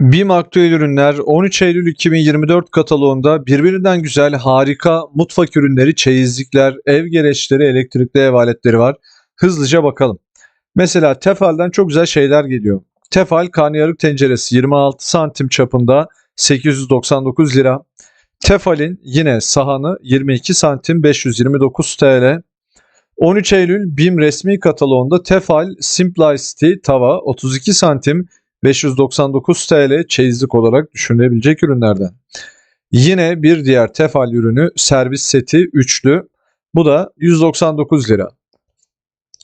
BİM Aktüel Ürünler 13 Eylül 2024 kataloğunda birbirinden güzel harika mutfak ürünleri, çeyizlikler, ev gereçleri, elektrikli ev aletleri var. Hızlıca bakalım. Mesela Tefal'den çok güzel şeyler geliyor. Tefal karnıyarık tenceresi 26 santim çapında 899 lira. Tefal'in yine sahanı 22 santim 529 TL. 13 Eylül BİM resmi kataloğunda Tefal Simplicity tava 32 santim 599 TL çeyizlik olarak düşünülebilecek ürünlerden. Yine bir diğer Tefal ürünü servis seti üçlü. Bu da 199 lira.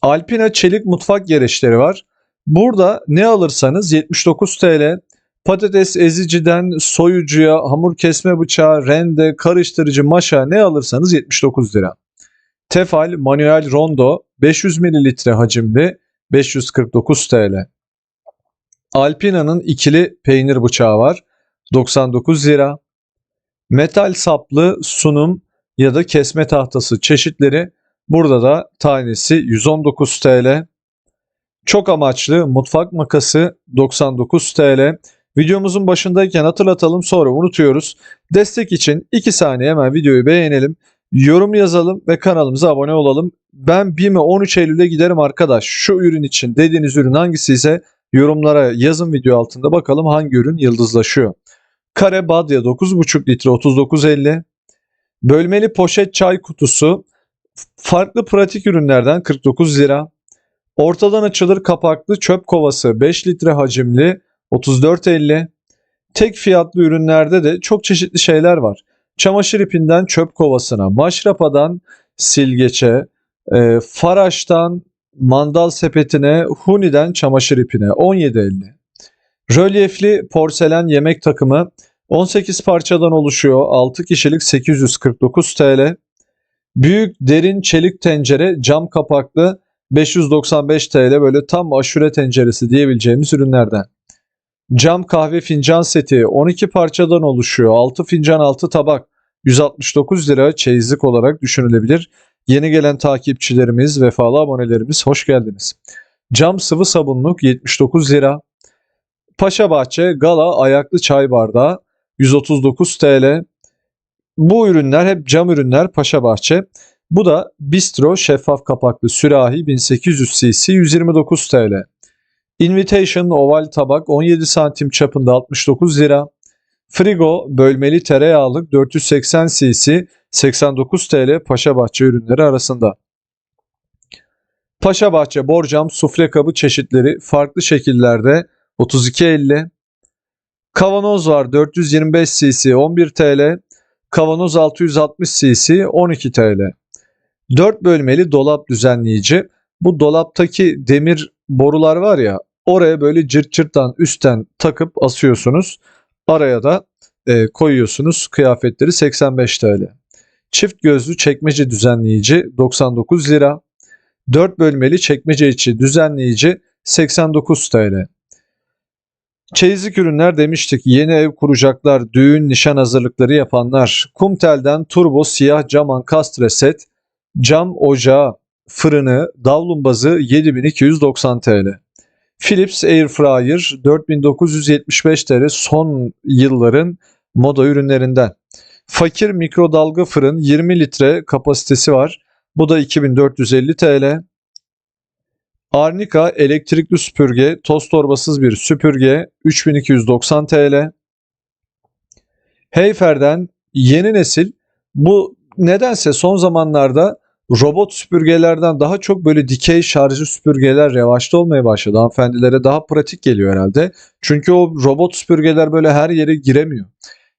Alpina çelik mutfak gereçleri var. Burada ne alırsanız 79 TL. Patates eziciden soyucuya, hamur kesme bıçağı, rende, karıştırıcı, maşa ne alırsanız 79 lira. Tefal manuel rondo 500 ml hacimli 549 TL. Alpina'nın ikili peynir bıçağı var. 99 lira. Metal saplı sunum ya da kesme tahtası çeşitleri burada da tanesi 119 TL. Çok amaçlı mutfak makası 99 TL. Videomuzun başındayken hatırlatalım sonra unutuyoruz. Destek için 2 saniye hemen videoyu beğenelim. Yorum yazalım ve kanalımıza abone olalım. Ben BİM'e 13 Eylül'e giderim arkadaş. Şu ürün için dediğiniz ürün hangisi ise Yorumlara yazın video altında bakalım hangi ürün yıldızlaşıyor. Kare Badya 9,5 litre 39.50. Bölmeli poşet çay kutusu farklı pratik ürünlerden 49 lira. Ortadan açılır kapaklı çöp kovası 5 litre hacimli 34.50. Tek fiyatlı ürünlerde de çok çeşitli şeyler var. Çamaşır ipinden çöp kovasına, maşrapadan silgeçe, e, faraştan mandal sepetine, huniden çamaşır ipine 17.50. Rölyefli porselen yemek takımı 18 parçadan oluşuyor. 6 kişilik 849 TL. Büyük derin çelik tencere cam kapaklı 595 TL böyle tam aşure tenceresi diyebileceğimiz ürünlerden. Cam kahve fincan seti 12 parçadan oluşuyor. 6 fincan 6 tabak 169 lira çeyizlik olarak düşünülebilir. Yeni gelen takipçilerimiz, vefalı abonelerimiz hoş geldiniz. Cam sıvı sabunluk 79 lira. Paşa Bahçe Gala ayaklı çay bardağı 139 TL. Bu ürünler hep cam ürünler Paşa Bahçe. Bu da Bistro şeffaf kapaklı sürahi 1800 cc 129 TL. Invitation oval tabak 17 santim çapında 69 lira. Frigo bölmeli tereyağlık 480 cc 89 TL Paşabahçe ürünleri arasında. Paşabahçe borcam sufle kabı çeşitleri farklı şekillerde 32.50. Kavanoz var 425 cc 11 TL. Kavanoz 660 cc 12 TL. 4 bölmeli dolap düzenleyici. Bu dolaptaki demir borular var ya oraya böyle cırt cırttan üstten takıp asıyorsunuz. Araya da e, koyuyorsunuz kıyafetleri 85 TL. Çift gözlü çekmece düzenleyici 99 lira. 4 bölmeli çekmece içi düzenleyici 89 TL. Çeyizlik ürünler demiştik. Yeni ev kuracaklar, düğün, nişan hazırlıkları yapanlar. Kumtel'den turbo siyah cam ankastre set, cam ocağı, fırını, davlumbazı 7290 TL. Philips Airfryer 4975 TL son yılların moda ürünlerinden. Fakir mikrodalga fırın 20 litre kapasitesi var. Bu da 2450 TL. Arnica elektrikli süpürge, toz torbasız bir süpürge 3290 TL. Heyfer'den yeni nesil bu nedense son zamanlarda robot süpürgelerden daha çok böyle dikey şarjlı süpürgeler revaçta olmaya başladı. Hanımefendilere daha pratik geliyor herhalde. Çünkü o robot süpürgeler böyle her yere giremiyor.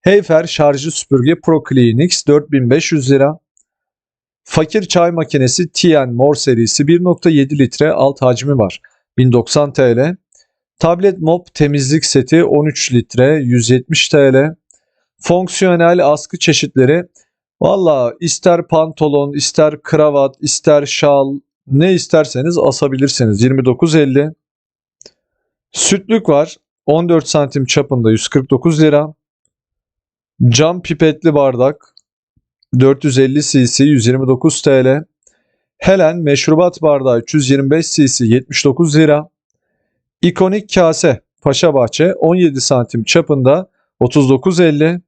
Heyfer şarjlı süpürge Pro Cleanix 4500 lira. Fakir çay makinesi TN Mor serisi 1.7 litre alt hacmi var. 1090 TL. Tablet mop temizlik seti 13 litre 170 TL. Fonksiyonel askı çeşitleri valla ister pantolon, ister kravat, ister şal ne isterseniz asabilirsiniz. 29.50. Sütlük var. 14 santim çapında 149 lira. Cam pipetli bardak 450 cc 129 TL. Helen meşrubat bardağı 325 cc 79 lira. İkonik kase Paşabahçe 17 santim çapında 39.50.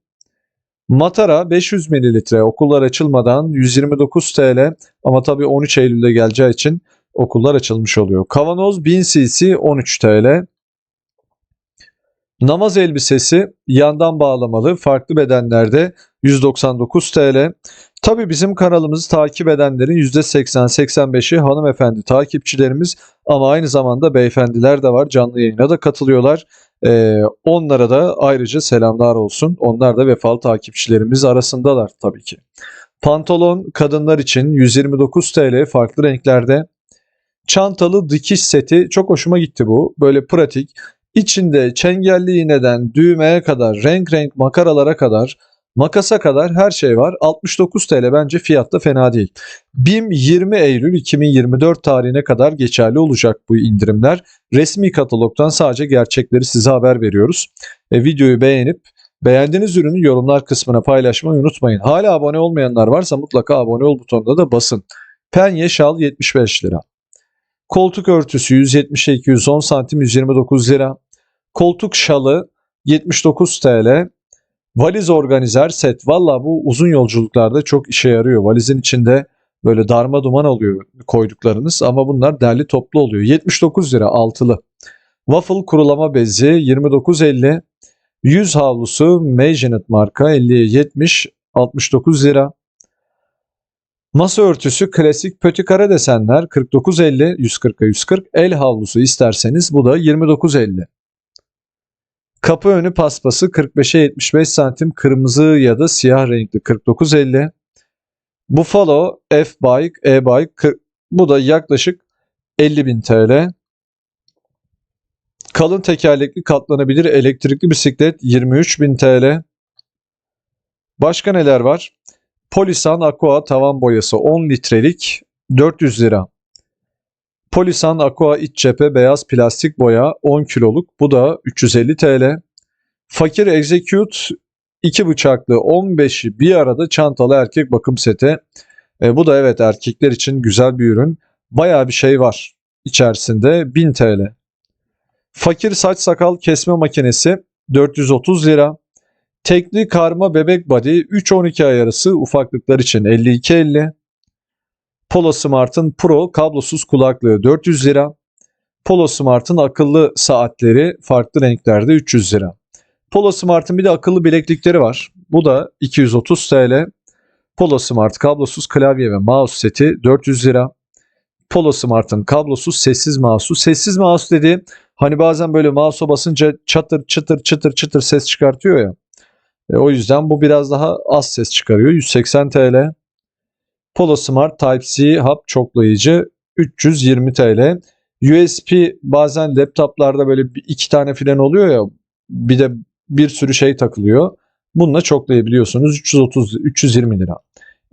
Matara 500 mililitre okullar açılmadan 129 TL ama tabii 13 Eylül'de geleceği için okullar açılmış oluyor. Kavanoz 1000 cc 13 TL. Namaz elbisesi yandan bağlamalı farklı bedenlerde 199 TL. Tabii bizim kanalımızı takip edenlerin %80-85'i hanımefendi takipçilerimiz ama aynı zamanda beyefendiler de var. Canlı yayına da katılıyorlar. Ee, onlara da ayrıca selamlar olsun. Onlar da vefalı takipçilerimiz arasındalar tabii ki. Pantolon kadınlar için 129 TL farklı renklerde. Çantalı dikiş seti çok hoşuma gitti bu. Böyle pratik. İçinde çengelli iğneden düğmeye kadar, renk renk makaralara kadar, makasa kadar her şey var. 69 TL bence fiyatta fena değil. BİM 20 Eylül 2024 tarihine kadar geçerli olacak bu indirimler. Resmi katalogdan sadece gerçekleri size haber veriyoruz. E, videoyu beğenip beğendiğiniz ürünü yorumlar kısmına paylaşmayı unutmayın. Hala abone olmayanlar varsa mutlaka abone ol butonuna da basın. Penye şal 75 lira. Koltuk örtüsü 170'e 210 santim 129 lira. Koltuk şalı 79 TL. Valiz organizer set. Valla bu uzun yolculuklarda çok işe yarıyor. Valizin içinde böyle darma duman oluyor koyduklarınız ama bunlar derli toplu oluyor. 79 lira altılı. Waffle kurulama bezi 29.50. Yüz havlusu Magenet marka 50'ye 70 69 lira. Masa örtüsü klasik pötikara desenler 49.50 140'a 140. El havlusu isterseniz bu da 29.50. Kapı önü paspası 45'e 75 santim kırmızı ya da siyah renkli 49.50. Buffalo F-Bike E-Bike bu da yaklaşık 50.000 TL. Kalın tekerlekli katlanabilir elektrikli bisiklet 23.000 TL. Başka neler var? Polisan Aqua tavan boyası 10 litrelik 400 lira. Polisan Aqua iç cephe beyaz plastik boya 10 kiloluk bu da 350 TL. Fakir Execute 2 bıçaklı 15'i bir arada çantalı erkek bakım seti. E, bu da evet erkekler için güzel bir ürün. Bayağı bir şey var içerisinde 1000 TL. Fakir saç sakal kesme makinesi 430 lira. Tekli karma bebek body 3-12 ay arası ufaklıklar için 52.50. Polo Smart'ın Pro kablosuz kulaklığı 400 lira. Polo Smart'ın akıllı saatleri farklı renklerde 300 lira. Polo Smart'ın bir de akıllı bileklikleri var. Bu da 230 TL. Polo Smart kablosuz klavye ve mouse seti 400 lira. Polo Smart'ın kablosuz sessiz mouse'u. Sessiz mouse dedi hani bazen böyle mouse'a basınca çatır çıtır çıtır çıtır ses çıkartıyor ya. E, o yüzden bu biraz daha az ses çıkarıyor. 180 TL. Polo Smart Type-C hap çoklayıcı 320 TL. USB bazen laptoplarda böyle iki tane filan oluyor ya bir de bir sürü şey takılıyor. Bununla çoklayabiliyorsunuz. 330 320 lira.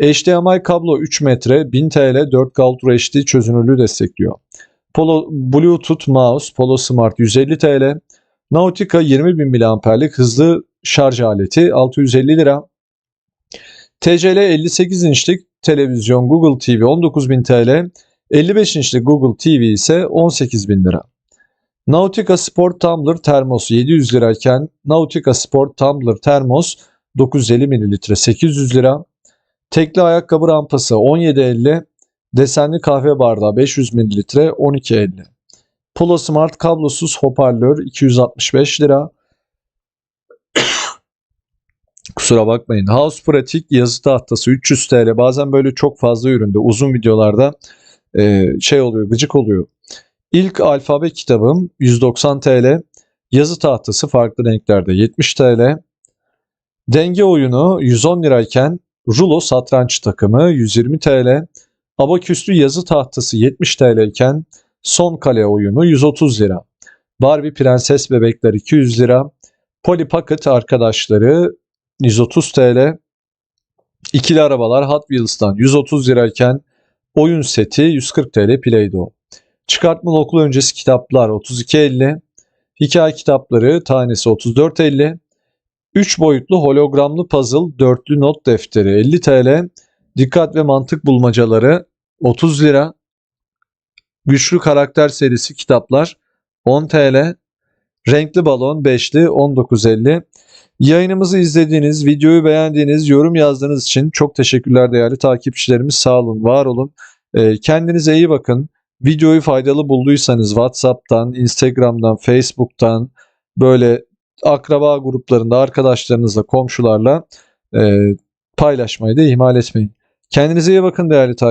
HDMI kablo 3 metre 1000 TL 4K Ultra HD çözünürlüğü destekliyor. Polo Bluetooth mouse Polo Smart 150 TL. Nautica 20.000 mAh'lik hızlı şarj aleti 650 lira. TCL 58 inçlik televizyon Google TV 19.000 TL. 55 inçlik Google TV ise 18.000 lira. Nautica Sport Tumbler termos 700 lirayken Nautica Sport Tumbler termos 950 ml 800 lira. Tekli ayakkabı rampası 17.50. Desenli kahve bardağı 500 ml 12.50. Polo Smart kablosuz hoparlör 265 lira. Kusura bakmayın. House Pratik yazı tahtası 300 TL. Bazen böyle çok fazla üründe uzun videolarda e, şey oluyor gıcık oluyor. İlk alfabe kitabım 190 TL. Yazı tahtası farklı renklerde 70 TL. Denge oyunu 110 lirayken rulo satranç takımı 120 TL. Abaküslü yazı tahtası 70 TL iken son kale oyunu 130 lira. Barbie prenses bebekler 200 lira. Polly Pocket arkadaşları 130 TL. İkili arabalar Hot Wheels'tan 130 lirayken oyun seti 140 TL Play-Doh. Çıkartmalı okul öncesi kitaplar 32.50. Hikaye kitapları tanesi 34.50. 3 boyutlu hologramlı puzzle dörtlü not defteri 50 TL. Dikkat ve mantık bulmacaları 30 lira. Güçlü karakter serisi kitaplar 10 TL. Renkli balon 5'li 19.50. Yayınımızı izlediğiniz, videoyu beğendiğiniz, yorum yazdığınız için çok teşekkürler değerli takipçilerimiz. Sağ olun, var olun. Ee, kendinize iyi bakın. Videoyu faydalı bulduysanız WhatsApp'tan, Instagram'dan, Facebook'tan böyle akraba gruplarında arkadaşlarınızla, komşularla e, paylaşmayı da ihmal etmeyin. Kendinize iyi bakın değerli takipçiler.